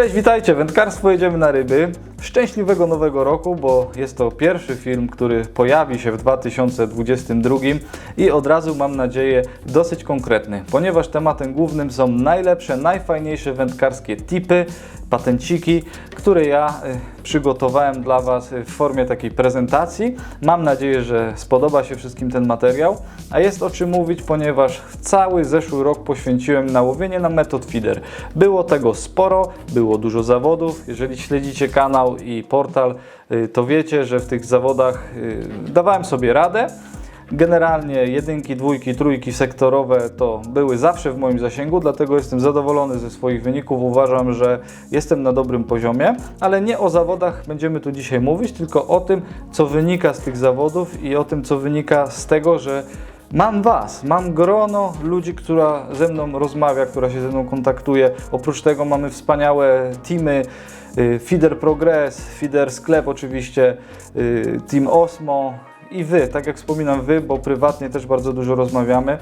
Cześć, witajcie, wędkarstwo jedziemy na ryby. Szczęśliwego nowego roku, bo jest to pierwszy film, który pojawi się w 2022 i od razu mam nadzieję dosyć konkretny, ponieważ tematem głównym są najlepsze, najfajniejsze wędkarskie tipy, patenciki, które ja y, przygotowałem dla Was w formie takiej prezentacji. Mam nadzieję, że spodoba się wszystkim ten materiał, a jest o czym mówić, ponieważ cały zeszły rok poświęciłem na łowienie na metod feeder. Było tego sporo, było dużo zawodów. Jeżeli śledzicie kanał i portal, y, to wiecie, że w tych zawodach y, dawałem sobie radę. Generalnie jedynki, dwójki, trójki sektorowe to były zawsze w moim zasięgu, dlatego jestem zadowolony ze swoich wyników. Uważam, że jestem na dobrym poziomie, ale nie o zawodach będziemy tu dzisiaj mówić, tylko o tym, co wynika z tych zawodów i o tym, co wynika z tego, że Mam Was, mam grono ludzi, która ze mną rozmawia, która się ze mną kontaktuje. Oprócz tego mamy wspaniałe teamy, Feeder Progress, Feeder Sklep oczywiście, y, Team Osmo i Wy, tak jak wspominam Wy, bo prywatnie też bardzo dużo rozmawiamy.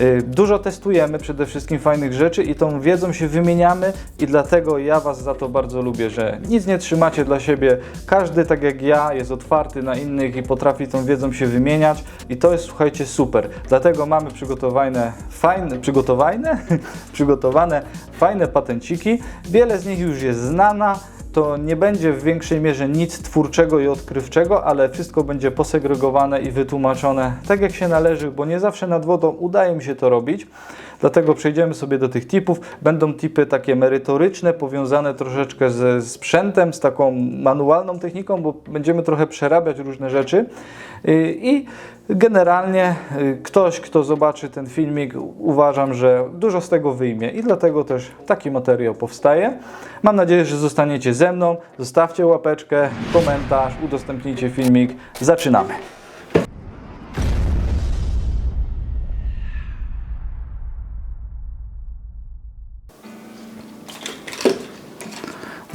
Y, Dużo testujemy przede wszystkim fajnych rzeczy i tą wiedzą się wymieniamy i dlatego ja Was za to bardzo lubię, że nic nie trzymacie dla siebie. Każdy, tak jak ja, jest otwarty na innych i potrafi tą wiedzą się wymieniać i to jest, słuchajcie, super. Dlatego mamy przygotowane fajne, przygotowane, przygotowane fajne patenciki. Wiele z nich już jest znana to nie będzie w większej mierze nic twórczego i odkrywczego, ale wszystko będzie posegregowane i wytłumaczone tak jak się należy, bo nie zawsze nad wodą udaje mi się to robić. Dlatego przejdziemy sobie do tych tipów. Będą tipy takie merytoryczne, powiązane troszeczkę ze sprzętem, z taką manualną techniką, bo będziemy trochę przerabiać różne rzeczy. I generalnie y, ktoś, kto zobaczy ten filmik, uważam, że dużo z tego wyjmie i dlatego też taki materiał powstaje. Mam nadzieję, że zostaniecie ze mną. Zostawcie łapeczkę, komentarz, udostępnijcie filmik. Zaczynamy.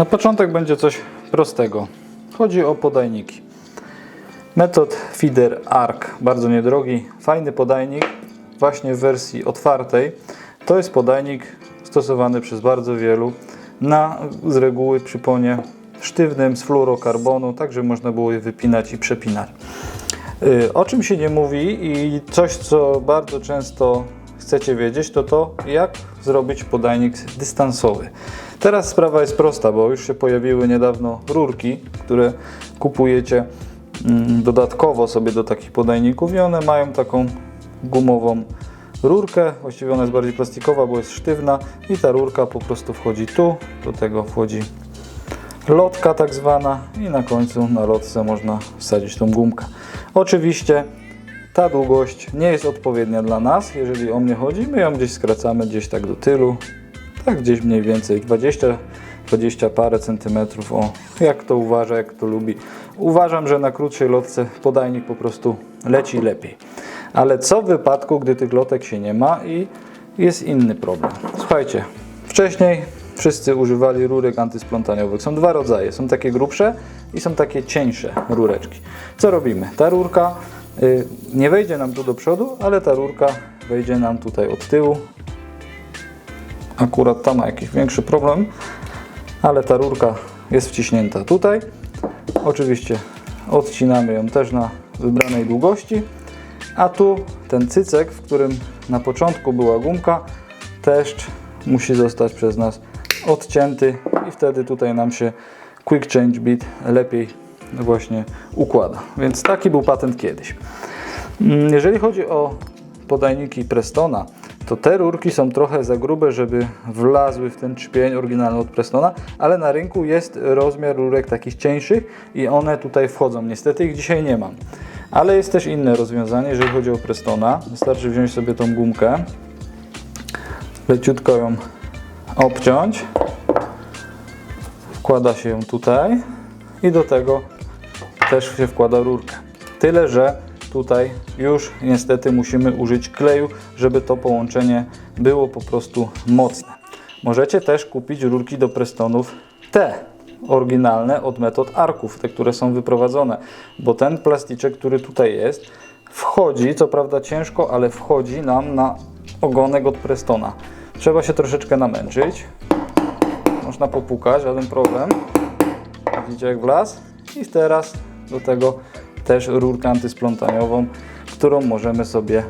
Na początek będzie coś prostego. Chodzi o podajniki. Metod Feeder Arc, bardzo niedrogi, fajny podajnik, właśnie w wersji otwartej. To jest podajnik stosowany przez bardzo wielu na z reguły przyponie sztywnym z fluorokarbonu, tak żeby można było je wypinać i przepinać. Y, O czym się nie mówi i coś, co bardzo często chcecie wiedzieć, to to, jak zrobić podajnik dystansowy. Teraz sprawa jest prosta, bo już się pojawiły niedawno rurki, które kupujecie mm, dodatkowo sobie do takich podajników i one mają taką gumową rurkę, właściwie ona jest bardziej plastikowa, bo jest sztywna i ta rurka po prostu wchodzi tu, do tego wchodzi lotka tak zwana i na końcu na lotce można wsadzić tą gumkę. Oczywiście ta długość nie jest odpowiednia dla nas, jeżeli o mnie chodzi, my ją gdzieś skracamy gdzieś tak do tylu, tak gdzieś mniej więcej 20 20 parę centymetrów, o jak to uważa, jak to lubi. Uważam, że na krótszej lotce podajnik po prostu leci lepiej. Ale co w wypadku, gdy tych lotek się nie ma i jest inny problem? Słuchajcie, wcześniej wszyscy używali rurek antysplątaniowych. Są dwa rodzaje. Są takie grubsze i są takie cieńsze rureczki. Co robimy? Ta rurka nie wejdzie nam tu do przodu, ale ta rurka wejdzie nam tutaj od tyłu. Akurat ta ma jakiś większy problem, ale ta rurka jest wciśnięta tutaj. Oczywiście odcinamy ją też na wybranej długości. A tu ten cycek, w którym na początku była gumka, też musi zostać przez nas odcięty i wtedy tutaj nam się Quick Change Bit lepiej właśnie układa. Więc taki był patent kiedyś. Mm, Jeżeli chodzi o podajniki Prestona, to te rurki są trochę za grube, żeby wlazły w ten trzpień oryginalny od Prestona, ale na rynku jest rozmiar rurek takich cieńszych i one tutaj wchodzą. Niestety ich dzisiaj nie mam. Ale jest też inne rozwiązanie, jeżeli chodzi o Prestona. Wystarczy wziąć sobie tą gumkę, leciutko ją obciąć, wkłada się ją tutaj i do tego też się wkłada rurkę. Tyle, że tutaj już niestety musimy użyć kleju, żeby to połączenie było po prostu mocne. Możecie też kupić rurki do Prestonów te oryginalne od metod arków, te, które są wyprowadzone, bo ten plasticzek, który tutaj jest, wchodzi, co prawda ciężko, ale wchodzi nam na ogonek od Prestona. Trzeba się troszeczkę namęczyć. można popukać, żaden problem. Widzicie jak wlazł? I teraz do tego też rurkę antysplątaniową, którą możemy sobie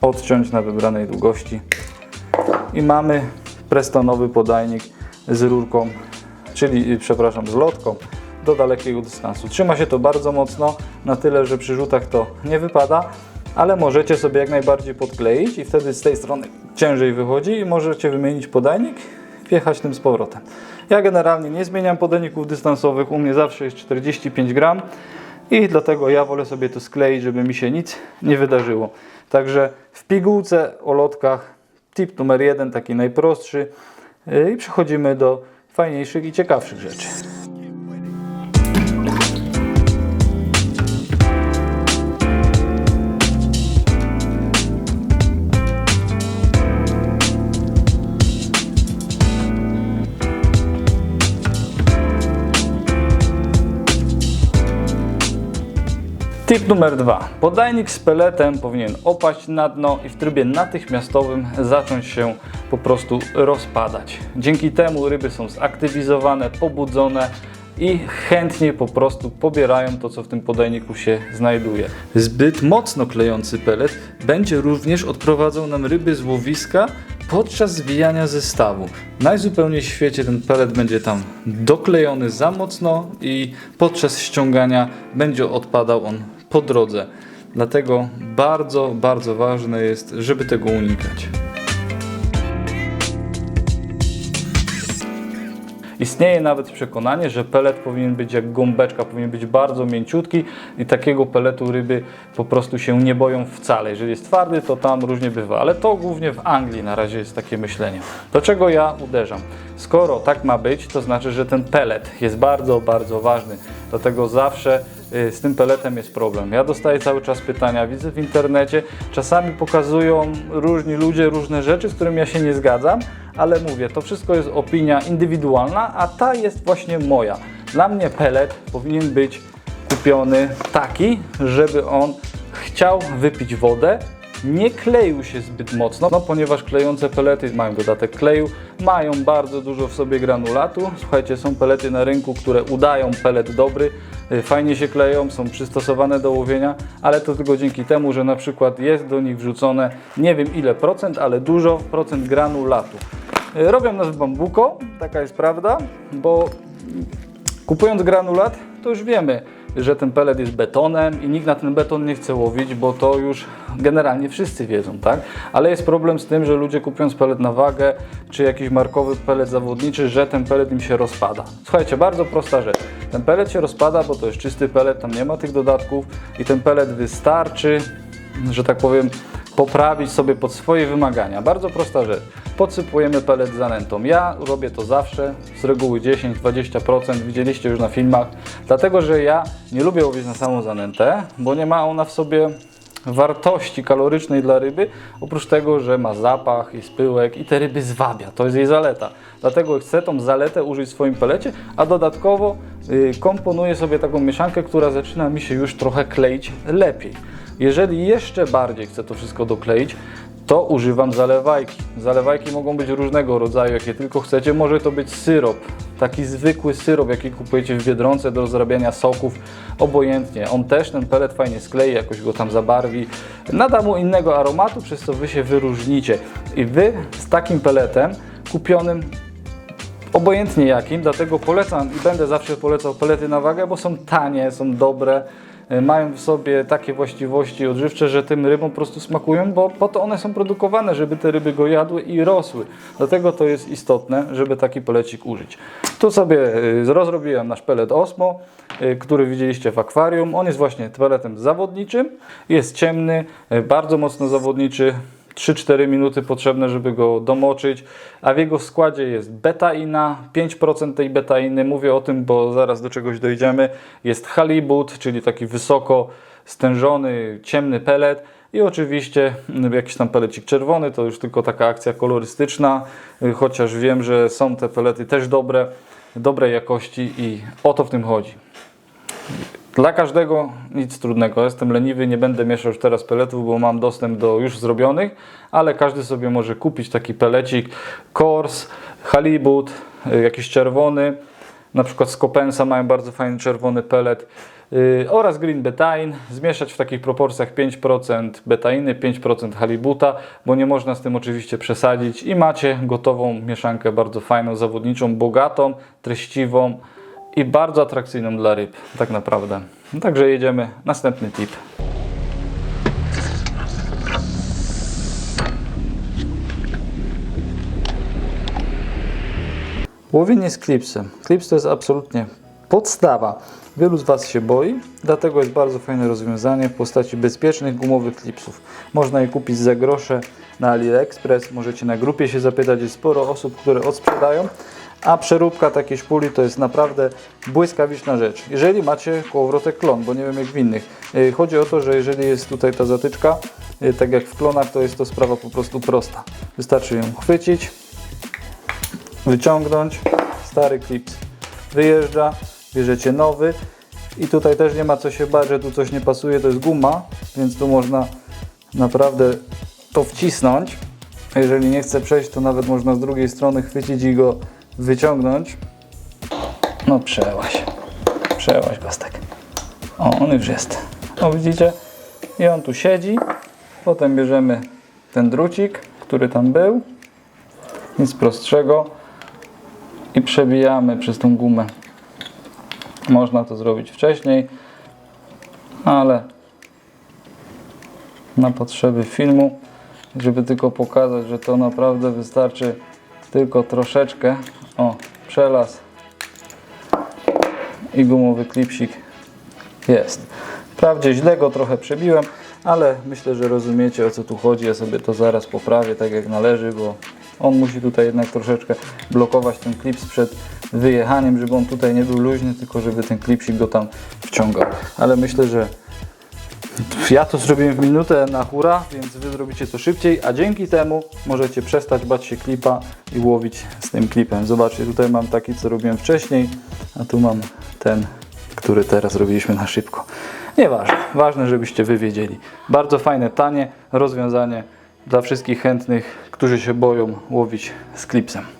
odciąć na wybranej długości. I mamy prestonowy podajnik z rurką, czyli y, przepraszam, z lotką do dalekiego dystansu. Trzyma się to bardzo mocno, na tyle, że przy rzutach to nie wypada, ale możecie sobie jak najbardziej podkleić i wtedy z tej strony ciężej wychodzi i możecie wymienić podajnik wjechać tym z powrotem. Ja generalnie nie zmieniam podajników dystansowych, u mnie zawsze jest 45 gram i dlatego ja wolę sobie to skleić, żeby mi się nic nie wydarzyło. Także w pigułce o lotkach tip numer jeden, taki najprostszy yy, i przechodzimy do fajniejszych i ciekawszych rzeczy. Tip numer dwa. Podajnik z peletem powinien opaść na dno i w trybie natychmiastowym zacząć się po prostu rozpadać. Dzięki temu ryby są zaktywizowane, pobudzone i chętnie po prostu pobierają to, co w tym podajniku się znajduje. Zbyt mocno klejący pelet będzie również odprowadzał nam ryby z łowiska podczas zwijania zestawu. Najzupełniej w świecie ten pelet będzie tam doklejony za mocno i podczas ściągania będzie odpadał on po drodze. Dlatego bardzo, bardzo ważne jest, żeby tego unikać. Istnieje nawet przekonanie, że pelet powinien być jak gąbeczka, powinien być bardzo mięciutki i takiego peletu ryby po prostu się nie boją wcale. Jeżeli jest twardy, to tam różnie bywa, ale to głównie w Anglii na razie jest takie myślenie. Do czego ja uderzam? Skoro tak ma być, to znaczy, że ten pelet jest bardzo, bardzo ważny. Dlatego zawsze z tym peletem jest problem. Ja dostaję cały czas pytania, widzę w internecie, czasami pokazują różni ludzie różne rzeczy, z którymi ja się nie zgadzam, ale mówię, to wszystko jest opinia indywidualna, a ta jest właśnie moja. Dla mnie pelet powinien być kupiony taki, żeby on chciał wypić wodę, nie kleił się zbyt mocno, no ponieważ klejące pelety mają dodatek kleju, mają bardzo dużo w sobie granulatu. Słuchajcie, są pelety na rynku, które udają pelet dobry, y, fajnie się kleją, są przystosowane do łowienia, ale to tylko dzięki temu, że na przykład jest do nich wrzucone nie wiem ile procent, ale dużo procent granulatu. Y, Robią nas w bambuko, taka jest prawda, bo Kupując granulat, to już wiemy, że ten pelet jest betonem i nikt na ten beton nie chce łowić, bo to już generalnie wszyscy wiedzą, tak? Ale jest problem z tym, że ludzie kupując pelet na wagę, czy jakiś markowy pelet zawodniczy, że ten pelet im się rozpada. Słuchajcie, bardzo prosta rzecz. Ten pelet się rozpada, bo to jest czysty pelet, tam nie ma tych dodatków i ten pelet wystarczy, że tak powiem, poprawić sobie pod swoje wymagania. Bardzo prosta rzecz. Podsypujemy pelet zanętą. Ja robię to zawsze, z reguły 10-20%, widzieliście już na filmach, dlatego że ja nie lubię łowić na samą zanętę, bo nie ma ona w sobie wartości kalorycznej dla ryby, oprócz tego, że ma zapach i spyłek i te ryby zwabia. To jest jej zaleta. Dlatego chcę tą zaletę użyć w swoim pelecie, a dodatkowo y, komponuję sobie taką mieszankę, która zaczyna mi się już trochę kleić lepiej. Jeżeli jeszcze bardziej chcę to wszystko dokleić, to używam zalewajki. Zalewajki mogą być różnego rodzaju, jakie tylko chcecie. Może to być syrop, taki zwykły syrop, jaki kupujecie w Biedronce do rozrabiania soków, obojętnie. On też ten pelet fajnie sklei, jakoś go tam zabarwi, nada mu innego aromatu, przez co Wy się wyróżnicie. I Wy z takim peletem kupionym obojętnie jakim, dlatego polecam i będę zawsze polecał pelety na wagę, bo są tanie, są dobre, mają w sobie takie właściwości odżywcze, że tym rybom po prostu smakują, bo po to one są produkowane, żeby te ryby go jadły i rosły. Dlatego to jest istotne, żeby taki pelecik użyć. Tu sobie y, rozrobiłem nasz pelet Osmo, y, który widzieliście w akwarium. On jest właśnie peletem zawodniczym, jest ciemny, bardzo mocno zawodniczy, 3-4 minuty potrzebne, żeby go domoczyć, a w jego składzie jest betaina, 5% tej betainy, mówię o tym, bo zaraz do czegoś dojdziemy, jest halibut, czyli taki wysoko stężony, ciemny pelet. I oczywiście mm, jakiś tam pelecik czerwony, to już tylko taka akcja kolorystyczna, y, chociaż wiem, że są te pelety też dobre, dobrej jakości i o to w tym chodzi. Dla każdego nic trudnego. Jestem leniwy, nie będę mieszał już teraz peletów, bo mam dostęp do już zrobionych, ale każdy sobie może kupić taki pelecik Kors, Halibut, y, jakiś czerwony. Na przykład z Copensa mają bardzo fajny czerwony pelet yy, oraz Green Betain. Zmieszać w takich proporcjach 5% betainy, 5% halibuta, bo nie można z tym oczywiście przesadzić i macie gotową mieszankę bardzo fajną, zawodniczą, bogatą, treściwą i bardzo atrakcyjną dla ryb, tak naprawdę. No, także jedziemy. Następny tip. Łowienie z klipsem. Klips to jest absolutnie podstawa. Wielu z Was się boi, dlatego jest bardzo fajne rozwiązanie w postaci bezpiecznych gumowych klipsów. Można je kupić za grosze na AliExpress, możecie na grupie się zapytać, jest sporo osób, które odsprzedają, a przeróbka takiej szpuli to jest naprawdę błyskawiczna rzecz. Jeżeli macie kołowrotek klon, bo nie wiem jak w innych. Yy, Chodzi o to, że jeżeli jest tutaj ta zatyczka, yy, tak jak w klonach, to jest to sprawa po prostu prosta. Wystarczy ją chwycić, wyciągnąć, stary klips wyjeżdża, bierzecie nowy i tutaj też nie ma co się bać, że tu coś nie pasuje, to jest guma, więc tu można naprawdę to wcisnąć. Jeżeli nie chce przejść, to nawet można z drugiej strony chwycić i go wyciągnąć. No przełaś, przełaś gostek. O, on już jest. O, widzicie? I on tu siedzi. Potem bierzemy ten drucik, który tam był. Nic prostszego i przebijamy przez tą gumę. Można to zrobić wcześniej, ale na potrzeby filmu, żeby tylko pokazać, że to naprawdę wystarczy tylko troszeczkę. Przelaz i gumowy klipsik jest. Wprawdzie źle go trochę przebiłem, ale myślę, że rozumiecie o co tu chodzi. Ja sobie to zaraz poprawię tak jak należy, bo on musi tutaj jednak troszeczkę blokować ten klips przed wyjechaniem, żeby on tutaj nie był luźny, tylko żeby ten klipsik go tam wciągał. Ale myślę, że ja to zrobiłem w minutę na hura, więc Wy zrobicie to szybciej, a dzięki temu możecie przestać bać się klipa i łowić z tym klipem. Zobaczcie, tutaj mam taki, co robiłem wcześniej, a tu mam ten, który teraz robiliśmy na szybko. Nieważne, ważne, żebyście Wy wiedzieli. Bardzo fajne, tanie rozwiązanie dla wszystkich chętnych, którzy się boją łowić z klipsem.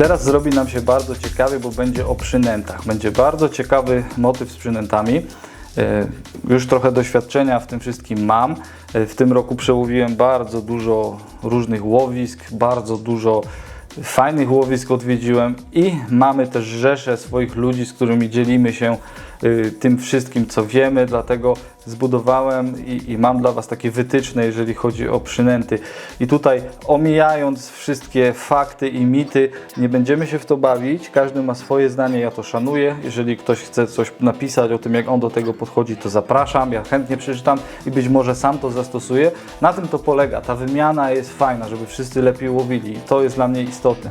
Teraz zrobi nam się bardzo ciekawie, bo będzie o przynętach. Będzie bardzo ciekawy motyw z przynętami. E, Już trochę doświadczenia w tym wszystkim mam. E, W tym roku przełowiłem bardzo dużo różnych łowisk, bardzo dużo fajnych łowisk odwiedziłem i mamy też rzeszę swoich ludzi, z którymi dzielimy się tym wszystkim, co wiemy, dlatego zbudowałem i, i mam dla Was takie wytyczne, jeżeli chodzi o przynęty. I tutaj omijając wszystkie fakty i mity, nie będziemy się w to bawić, każdy ma swoje zdanie, ja to szanuję. Jeżeli ktoś chce coś napisać o tym, jak on do tego podchodzi, to zapraszam, ja chętnie przeczytam i być może sam to zastosuję. Na tym to polega, ta wymiana jest fajna, żeby wszyscy lepiej łowili i to jest dla mnie istotne.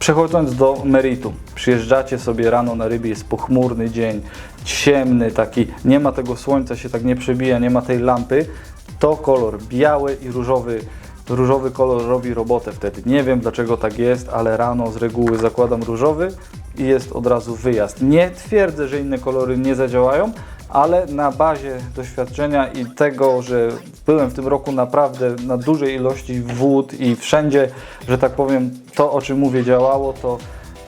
Przechodząc do meritum, przyjeżdżacie sobie rano na rybie, jest pochmurny dzień, ciemny taki, nie ma tego słońca, się tak nie przebija, nie ma tej lampy, to kolor biały i różowy, różowy kolor robi robotę wtedy. Nie wiem dlaczego tak jest, ale rano z reguły zakładam różowy i jest od razu wyjazd. Nie twierdzę, że inne kolory nie zadziałają, ale na bazie doświadczenia i tego, że byłem w tym roku naprawdę na dużej ilości wód i wszędzie, że tak powiem, to o czym mówię działało, to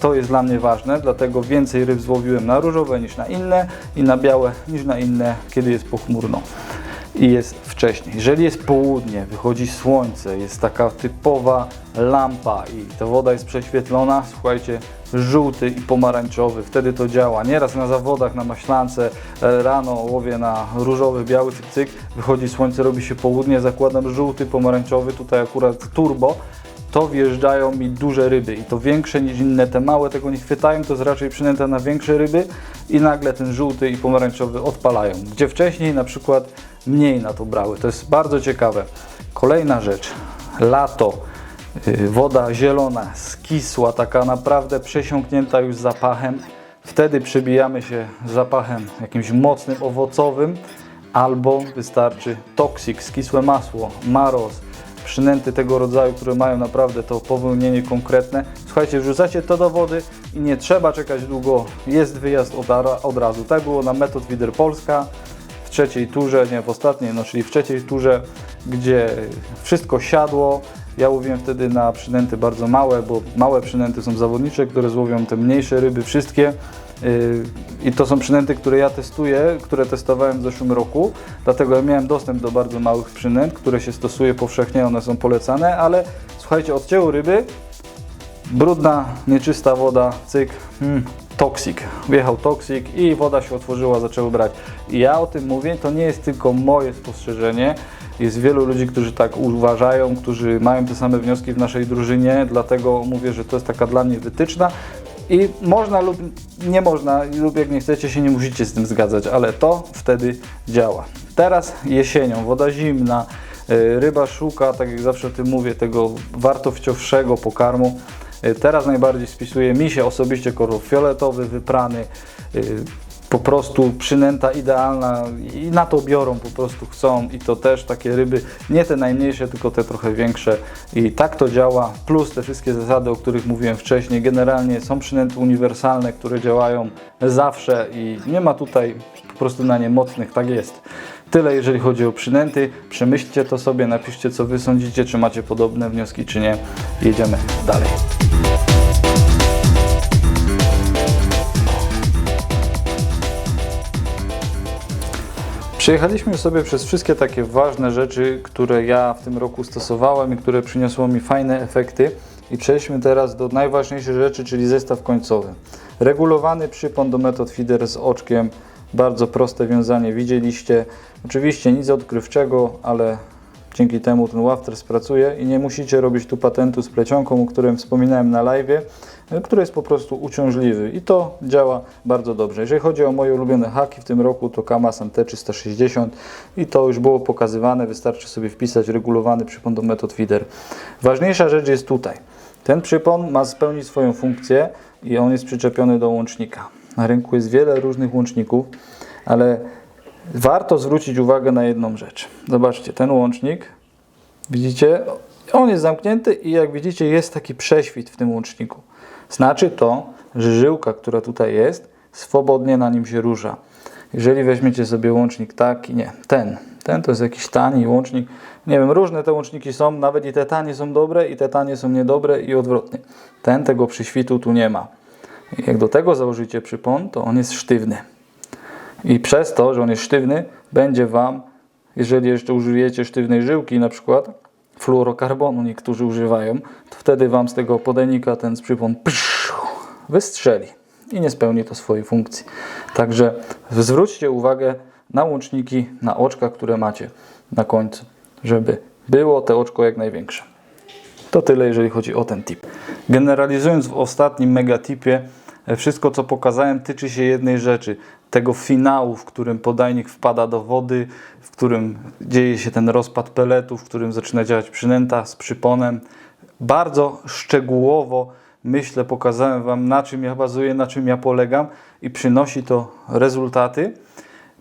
to jest dla mnie ważne, dlatego więcej ryb złowiłem na różowe niż na inne i na białe niż na inne, kiedy jest pochmurno. I jest wcześniej. Jeżeli jest południe, wychodzi słońce, jest taka typowa lampa i ta woda jest prześwietlona, słuchajcie, żółty i pomarańczowy, wtedy to działa. Nieraz na zawodach, na maślance, e, rano łowię na różowy, biały cyk, cyk, wychodzi słońce, robi się południe, zakładam żółty, pomarańczowy, tutaj akurat turbo, to wjeżdżają mi duże ryby i to większe niż inne, te małe tego nie chwytają, to jest raczej przynęta na większe ryby i nagle ten żółty i pomarańczowy odpalają, gdzie wcześniej na przykład mniej na to brały. To jest bardzo ciekawe. Kolejna rzecz, lato, yy, woda zielona, skisła, taka naprawdę przesiąknięta już zapachem. Wtedy przybijamy się zapachem jakimś mocnym, owocowym, albo wystarczy toksik, skisłe masło, maros, przynęty tego rodzaju, które mają naprawdę to powyłnienie konkretne. Słuchajcie, wrzucacie to do wody i nie trzeba czekać długo, jest wyjazd od, od razu. Tak było na Metod Wider Polska w trzeciej turze, nie w ostatniej, no czyli w trzeciej turze, gdzie wszystko siadło. Ja łowiłem wtedy na przynęty bardzo małe, bo małe przynęty są zawodnicze, które złowią te mniejsze ryby, wszystkie. Yy, I to są przynęty, które ja testuję, które testowałem w zeszłym roku, dlatego ja miałem dostęp do bardzo małych przynęt, które się stosuje powszechnie, one są polecane, ale słuchajcie, odcięło ryby, brudna, nieczysta woda, cyk, hmm, toksik. Wjechał toksik i woda się otworzyła, zaczęły brać. I ja o tym mówię, to nie jest tylko moje spostrzeżenie. Jest wielu ludzi, którzy tak uważają, którzy mają te same wnioski w naszej drużynie, dlatego mówię, że to jest taka dla mnie wytyczna. I można lub nie można, lub jak nie chcecie się nie musicie z tym zgadzać, ale to wtedy działa. Teraz jesienią, woda zimna, y, ryba szuka, tak jak zawsze o tym mówię, tego wartościowszego pokarmu. Y, Teraz najbardziej spisuje mi się osobiście kolor fioletowy, wyprany, y, po prostu przynęta idealna i na to biorą, po prostu chcą i to też takie ryby, nie te najmniejsze, tylko te trochę większe i tak to działa, plus te wszystkie zasady, o których mówiłem wcześniej, generalnie są przynęty uniwersalne, które działają zawsze i nie ma tutaj po prostu na nie mocnych, tak jest. Tyle jeżeli chodzi o przynęty, przemyślcie to sobie, napiszcie co Wy sądzicie, czy macie podobne wnioski, czy nie. Jedziemy dalej. Przejechaliśmy sobie przez wszystkie takie ważne rzeczy, które ja w tym roku stosowałem i które przyniosło mi fajne efekty. I przejdźmy teraz do najważniejszej rzeczy, czyli zestaw końcowy. Regulowany przypon do metod feeder z oczkiem, bardzo proste wiązanie, widzieliście. Oczywiście nic odkrywczego, ale dzięki temu ten wafter spracuje i nie musicie robić tu patentu z plecionką, o którym wspominałem na live, który jest po prostu uciążliwy i to działa bardzo dobrze. Jeżeli chodzi o moje ulubione haki w tym roku, to Kamasan T360 i to już było pokazywane, wystarczy sobie wpisać regulowany przypon do metod feeder. Ważniejsza rzecz jest tutaj. Ten przypon ma spełnić swoją funkcję i on jest przyczepiony do łącznika. Na rynku jest wiele różnych łączników, ale warto zwrócić uwagę na jedną rzecz. Zobaczcie, ten łącznik, widzicie, on jest zamknięty i jak widzicie jest taki prześwit w tym łączniku. Znaczy to, że żyłka, która tutaj jest, swobodnie na nim się rusza. Jeżeli weźmiecie sobie łącznik taki, nie, ten, ten to jest jakiś tani łącznik, nie wiem, różne te łączniki są, nawet i te tanie są dobre i te tanie są niedobre i odwrotnie. Ten tego przyświtu tu nie ma. Jak do tego założycie przypon, to on jest sztywny. I przez to, że on jest sztywny, będzie Wam, jeżeli jeszcze użyjecie sztywnej żyłki, na przykład fluorokarbonu niektórzy używają, to wtedy Wam z tego podajnika ten przypon psz, wystrzeli i nie spełni to swojej funkcji. Także zwróćcie uwagę na łączniki, na oczka, które macie na końcu, żeby było te oczko jak największe. To tyle, jeżeli chodzi o ten tip. Generalizując w ostatnim megatipie, wszystko co pokazałem tyczy się jednej rzeczy. Tego finału, w którym podajnik wpada do wody, w którym dzieje się ten rozpad peletu, w którym zaczyna działać przynęta z przyponem. Bardzo szczegółowo, myślę, pokazałem Wam na czym ja bazuję, na czym ja polegam i przynosi to rezultaty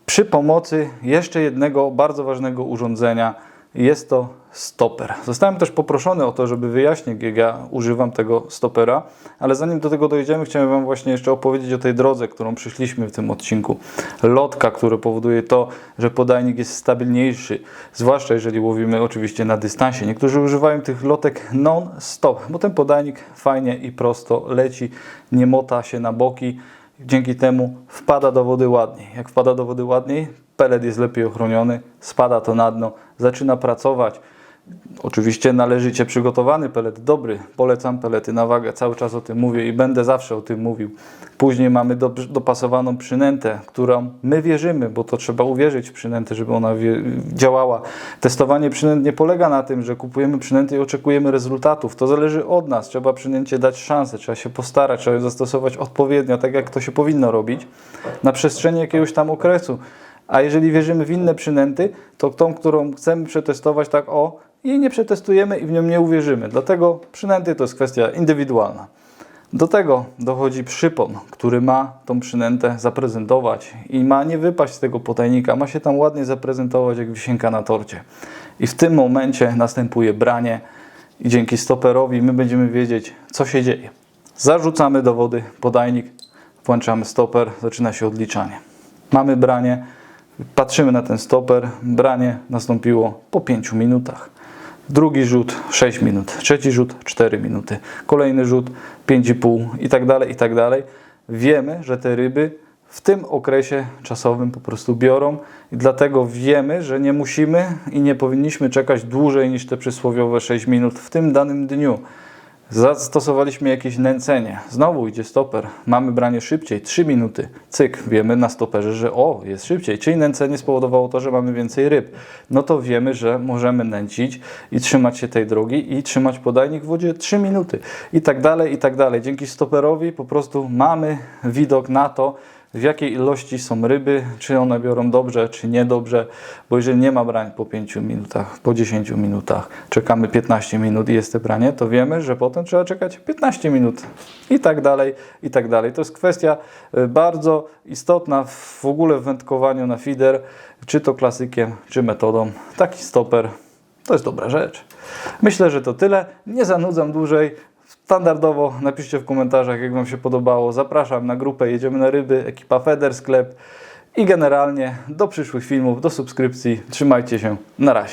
przy pomocy jeszcze jednego bardzo ważnego urządzenia. Jest to stoper. Zostałem też poproszony o to, żeby wyjaśnić, jak ja używam tego stopera, ale zanim do tego dojdziemy, chciałem Wam właśnie jeszcze opowiedzieć o tej drodze, którą przyszliśmy w tym odcinku. Lotka, która powoduje to, że podajnik jest stabilniejszy, zwłaszcza jeżeli łowimy oczywiście na dystansie. Niektórzy używają tych lotek non-stop, bo ten podajnik fajnie i prosto leci, nie mota się na boki Dzięki temu wpada do wody ładniej. Jak wpada do wody ładniej, pelet jest lepiej ochroniony, spada to na dno, zaczyna pracować. Oczywiście należycie przygotowany pelet, dobry. Polecam pelety na wagę, cały czas o tym mówię i będę zawsze o tym mówił. Później mamy dopasowaną przynętę, którą my wierzymy, bo to trzeba uwierzyć w przynętę, żeby ona działała. Testowanie przynęt nie polega na tym, że kupujemy przynętę i oczekujemy rezultatów. To zależy od nas. Trzeba przynęcie dać szansę, trzeba się postarać, trzeba ją zastosować odpowiednio, tak jak to się powinno robić, na przestrzeni jakiegoś tam okresu. A jeżeli wierzymy w inne przynęty, to tą, którą chcemy przetestować tak o, jej nie przetestujemy i w nią nie uwierzymy. Dlatego przynęty to jest kwestia indywidualna. Do tego dochodzi przypon, który ma tą przynętę zaprezentować i ma nie wypaść z tego potajnika, ma się tam ładnie zaprezentować jak wisienka na torcie. I w tym momencie następuje branie i dzięki stoperowi my będziemy wiedzieć, co się dzieje. Zarzucamy do wody podajnik, włączamy stoper, zaczyna się odliczanie. Mamy branie, patrzymy na ten stoper, branie nastąpiło po 5 minutach. Drugi rzut 6 minut, trzeci rzut 4 minuty, kolejny rzut 5,5 i tak dalej, i tak dalej. Wiemy, że te ryby w tym okresie czasowym po prostu biorą i dlatego wiemy, że nie musimy i nie powinniśmy czekać dłużej niż te przysłowiowe 6 minut w tym danym dniu. Zastosowaliśmy jakieś nęcenie. Znowu idzie stoper. Mamy branie szybciej, 3 minuty. Cyk, wiemy na stoperze, że o, jest szybciej. Czyli nęcenie spowodowało to, że mamy więcej ryb. No to wiemy, że możemy nęcić i trzymać się tej drogi i trzymać podajnik w wodzie 3 minuty. I tak dalej, i tak dalej. Dzięki stoperowi po prostu mamy widok na to, w jakiej ilości są ryby, czy one biorą dobrze, czy niedobrze, bo jeżeli nie ma brań po 5 minutach, po 10 minutach, czekamy 15 minut i jest te branie, to wiemy, że potem trzeba czekać 15 minut i tak dalej, i tak dalej. To jest kwestia y, bardzo istotna w ogóle w wędkowaniu na feeder, czy to klasykiem, czy metodą. Taki stoper to jest dobra rzecz. Myślę, że to tyle. Nie zanudzam dłużej. Standardowo napiszcie w komentarzach, jak Wam się podobało. Zapraszam na grupę Jedziemy na Ryby, ekipa Feder Sklep i generalnie do przyszłych filmów, do subskrypcji. Trzymajcie się. Na razie.